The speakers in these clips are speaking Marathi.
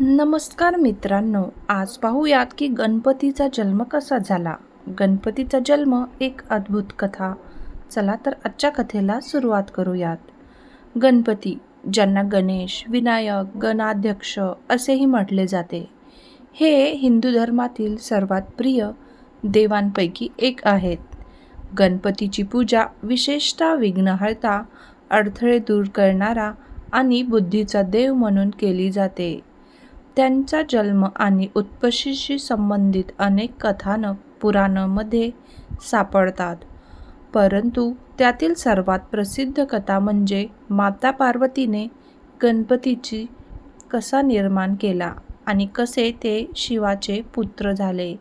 नमस्कार मित्रांनो आज पाहूयात की गणपतीचा जन्म कसा झाला. गणपतीचा जन्म एक अद्भुत कथा. चला तर आजच्या कथेला सुरुवात करूयात. गणपती ज्यांना गणेश विनायक गणाध्यक्ष असेही म्हटले जाते हे हिंदू धर्मातील सर्वात प्रिय देवांपैकी एक आहेत. गणपतीची पूजा विशेषतः विघ्नहर्ता अडथळे दूर करणारा आणि बुद्धीचा देव म्हणून केली जाते. त्यांचा जन्म आणि उत्पत्तीशी संबंधित अनेक कथानक पुराणामध्ये सापडतात. परंतु त्यातील सर्वात प्रसिद्ध कथा म्हणजे माता पार्वतीने गणपतीची कसा निर्माण केला आणि कसे ते शिवाचे पुत्र झाले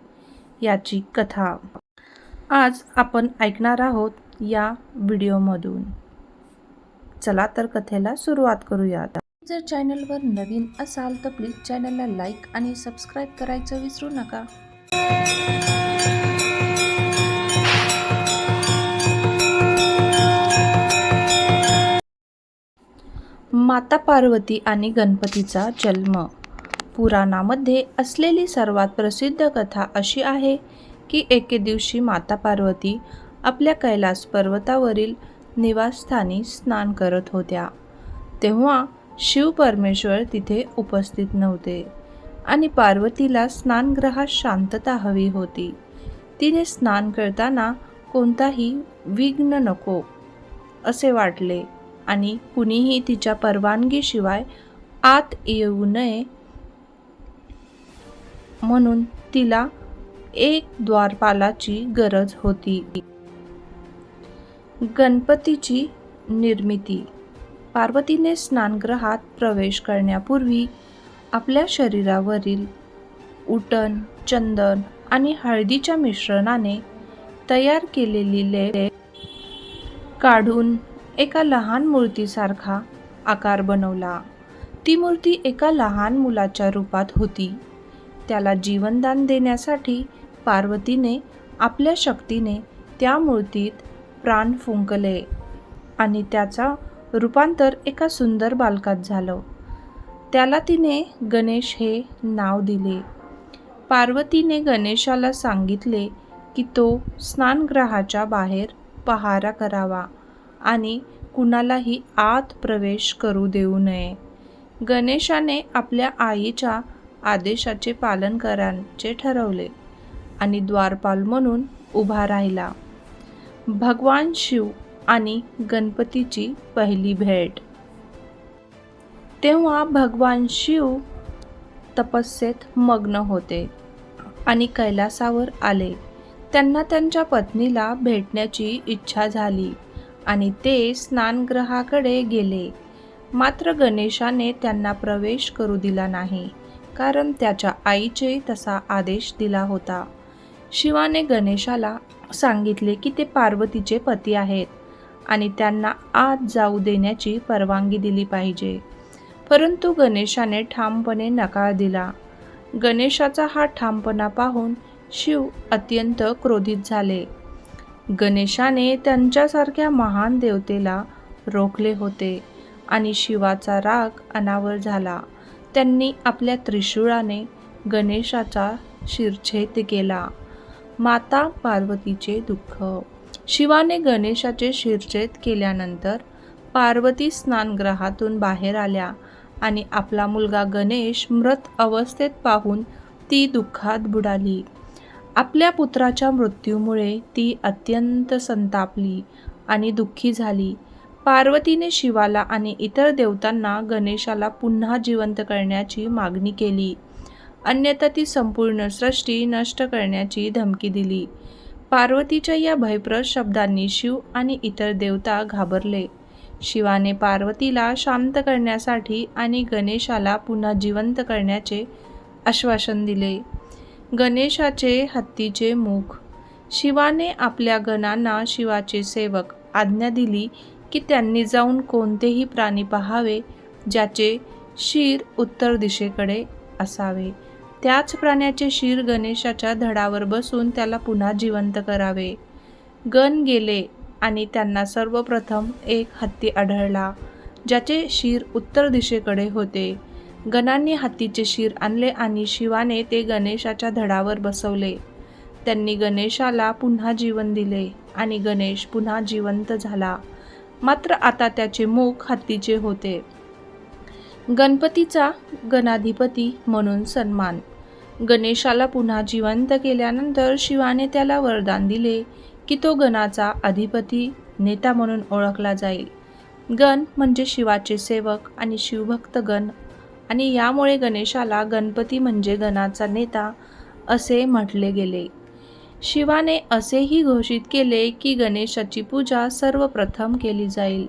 याची कथा. आज आपण ऐकणार आहोत या व्हिडिओमधून. चला तर कथेला सुरुवात करूयात. जर चॅनलवर नवीन असाल तर प्लीज चॅनलला लाईक आणि सबस्क्राईब करायचं विसरू नका. माता पार्वती आणि गणपतीचा जन्म. पुराणामध्ये असलेली सर्वात प्रसिद्ध कथा अशी आहे की एके दिवशी माता पार्वती आपल्या कैलास पर्वतावरील निवासस्थानी स्नान करत होत्या. तेव्हा शिव परमेश्वर तिथे उपस्थित नव्हते आणि पार्वतीला स्नानगृहात शांतता हवी होती. तिने स्नान करताना कोणताही विघ्न नको असे वाटले आणि कुणीही तिच्या परवानगीशिवाय आत येऊ नये म्हणून तिला एक द्वारपालाची गरज होती. गणपतीची निर्मिती पार्वतीने स्नानगृहात प्रवेश करण्यापूर्वी आपल्या शरीरावरील उटण चंदन आणि हळदीच्या मिश्रणाने तयार केलेली लेप काढून एका लहान मूर्तीसारखा आकार बनवला. ती मूर्ती एका लहान मुलाच्या रूपात होती. त्याला जीवनदान देण्यासाठी पार्वतीने आपल्या शक्तीने त्या मूर्तीत प्राण फुंकले आणि त्याचा रूपांतर एका सुंदर बालकात झालं. त्याला तिने गणेश हे नाव दिले. पार्वतीने गणेशाला सांगितले की तो स्नानगृहाच्या बाहेर पहारा करावा आणि कुणालाही आत प्रवेश करू देऊ नये. गणेशाने आपल्या आईच्या आदेशाचे पालन करायचे ठरवले आणि द्वारपाल म्हणून उभा राहिला. भगवान शिव आणि गणपतीची पहिली भेट. तेव्हा भगवान शिव तपस्येत मग्न होते आणि कैलासावर आले. त्यांना त्यांच्या पत्नीला भेटण्याची इच्छा झाली आणि ते स्नानगृहाकडे गेले. मात्र गणेशाने त्यांना प्रवेश करू दिला नाही कारण त्याच्या आईचे तसा आदेश दिला होता. शिवाने गणेशाला सांगितले की ते पार्वतीचे पती आहेत. आणि त्यांना आत जाऊ देण्याची परवानगी दिली पाहिजे. परंतु गणेशाने ठामपणे नकार दिला. गणेशाचा हा ठामपणा पाहून शिव अत्यंत क्रोधित झाले. गणेशाने त्यांच्यासारख्या महान देवतेला रोखले होते आणि शिवाचा राग अनावर झाला. त्यांनी आपल्या त्रिशूळाने गणेशाचा शिरछेद केला. माता पार्वतीचे दुःख शिवाने गणेशाचे शिरच्छेद केल्यानंतर पार्वती स्नानगृहातून बाहेर आल्या आणि आपला मुलगा गणेश मृत अवस्थेत पाहून ती दुःखात बुडाली. आपल्या पुत्राच्या मृत्यूमुळे ती अत्यंत संतापली आणि दुःखी झाली. पार्वतीने शिवाला आणि इतर देवतांना गणेशाला पुन्हा जिवंत करण्याची मागणी केली. अन्यथा ती संपूर्ण सृष्टी नष्ट करण्याची धमकी दिली. पार्वतीच्या या भयप्रद शब्दांनी शिव आणि इतर देवता घाबरले. शिवाने पार्वतीला शांत करण्यासाठी आणि गणेशाला पुन्हा जिवंत करण्याचे आश्वासन दिले. गणेशाचे हत्तीचे मुख. शिवाने आपल्या गणांना शिवाचे सेवक आज्ञा दिली की त्यांनी जाऊन कोणतेही प्राणी पहावे ज्याचे शिर उत्तर दिशेकडे असावे. त्याच प्राण्याचे शिर गणेशाच्या धडावर बसून त्याला पुन्हा जिवंत करावे. गण गेले आणि त्यांना सर्वप्रथम एक हत्ती आढळला ज्याचे शिर उत्तर दिशेकडे होते. गणांनी हत्तीचे शिर आणले आणि शिवाने ते गणेशाच्या धडावर बसवले. त्यांनी गणेशाला पुन्हा जीवन दिले आणि गणेश पुन्हा जिवंत झाला. मात्र आता त्याचे मुख हत्तीचे होते. गणपतीचा गणाधिपती म्हणून सन्मान गणेशाला पुन्हा जिवंत केल्यानंतर शिवाने त्याला वरदान दिले की तो गणाचा अधिपती नेता म्हणून ओळखला जाईल. गण म्हणजे शिवाचे सेवक आणि शिवभक्त गण. आणि यामुळे गणेशाला गणपती म्हणजे गणाचा नेता असे म्हटले गेले. शिवाने असेही घोषित केले की गणेशाची पूजा सर्वप्रथम केली जाईल.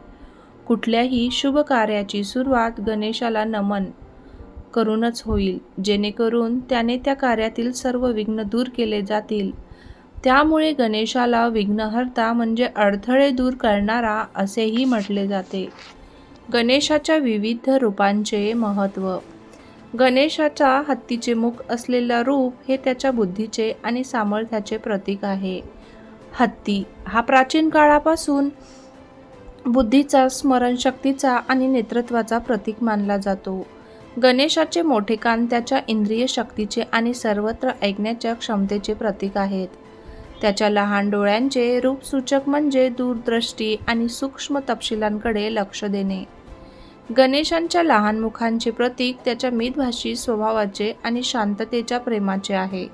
कुठल्याही शुभ कार्याची सुरुवात गणेशाला नमन करूनच होईल. जेणेकरून त्याने त्या कार्यातील सर्व विघ्न दूर केले जातील. त्यामुळे गणेशाला विघ्नहर्ता म्हणजे अडथळे दूर करणारा असेही म्हटले जाते. गणेशाच्या विविध रूपांचे महत्त्व. गणेशाच्या हत्तीचे मुख असलेलं रूप हे त्याच्या बुद्धीचे आणि सामर्थ्याचे प्रतीक आहे. हत्ती हा प्राचीन काळापासून बुद्धीचा स्मरणशक्तीचा आणि नेतृत्वाचा प्रतीक मानला जातो. गणेशाचे मोठे कान त्याच्या इंद्रिय शक्तीचे आणि सर्वत्र ऐकण्याच्या क्षमतेचे प्रतीक आहेत. त्याच्या लहान डोळ्यांचे रूपसूचक म्हणजे दूरदृष्टी आणि सूक्ष्म तपशिलांकडे लक्ष देणे. गणेशांच्या लहान मुखांचे प्रतीक त्याच्या मितभाषी स्वभावाचे आणि शांततेच्या प्रेमाचे आहे.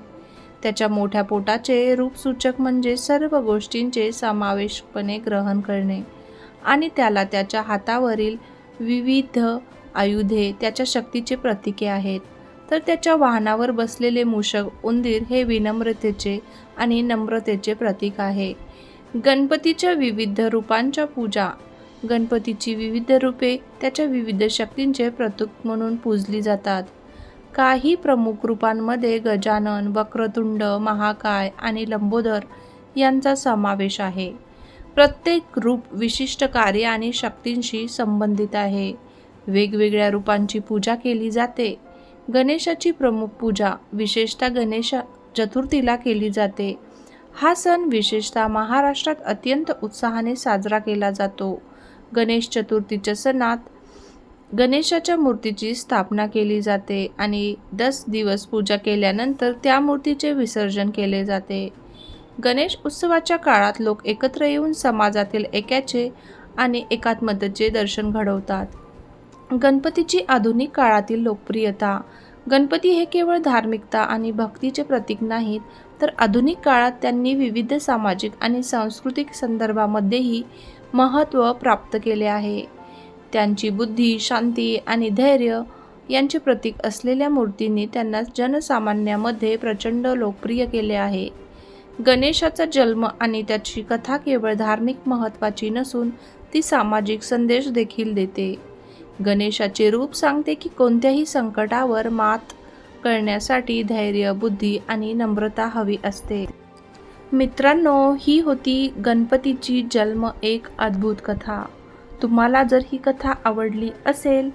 त्याच्या मोठ्या पोटाचे रूपसूचक म्हणजे सर्व गोष्टींचे समावेशपणे ग्रहण करणे आणि त्याला त्याच्या हातावरील विविध आयुधे त्याच्या शक्तीचे प्रतीके आहेत. तर त्याच्या वाहनावर बसलेले मूषक उंदीर हे विनम्रतेचे आणि नम्रतेचे प्रतीक आहे. गणपतीच्या विविध रूपांच्या पूजा. गणपतीची विविध रूपे त्याच्या विविध शक्तींचे प्रतीक म्हणून पूजली जातात. काही प्रमुख रूपांमध्ये गजानन वक्रतुंड महाकाय आणि लंबोदर यांचा समावेश आहे. प्रत्येक रूप विशिष्ट कार्य आणि शक्तींशी संबंधित आहे. वेगवेगळ्या रूपांची पूजा केली जाते. गणेशाची प्रमुख पूजा विशेषतः गणेश चतुर्थीला केली जाते. हा सण विशेषतः महाराष्ट्रात अत्यंत उत्साहाने साजरा केला जातो. गणेश चतुर्थीच्या सणात गणेशाच्या मूर्तीची स्थापना केली जाते आणि दस दिवस पूजा केल्यानंतर त्या मूर्तीचे विसर्जन केले जाते. गणेश उत्सवाच्या काळात लोक एकत्र येऊन समाजातील एकाचे आणि एकात्मतेचे दर्शन घडवतात. गणपतीची आधुनिक काळातील लोकप्रियता. गणपती हे केवळ धार्मिकता आणि भक्तीचे प्रतीक नाहीत तर आधुनिक काळात त्यांनी विविध सामाजिक आणि सांस्कृतिक संदर्भामध्येही महत्त्व प्राप्त केले आहे. त्यांची बुद्धी शांती आणि धैर्य यांचे प्रतीक असलेल्या मूर्तींनी त्यांना जनसामान्यामध्ये प्रचंड लोकप्रिय केले आहे. गणेशाचा जन्म आणि त्याची कथा केवळ धार्मिक महत्त्वाची नसून ती सामाजिक संदेश देखील देते. गणेशाचे रूप सांगते की कोणत्याही संकटावर मात करण्यासाठी धैर्य बुद्धी आणि नम्रता हवी असते. मित्रांनो ही होती गणपतीची जन्म एक अद्भुत कथा. तुम्हाला जर ही कथा आवडली असेल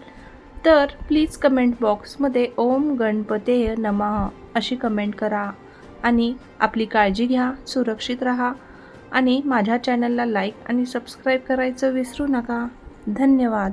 तर प्लीज कमेंट बॉक्समध्ये ओम गणपतेय नमः अशी कमेंट करा. आणि आपली काळजी घ्या सुरक्षित राहा आणि माझ्या चॅनलला लाईक आणि सबस्क्राईब करायचं विसरू नका. धन्यवाद.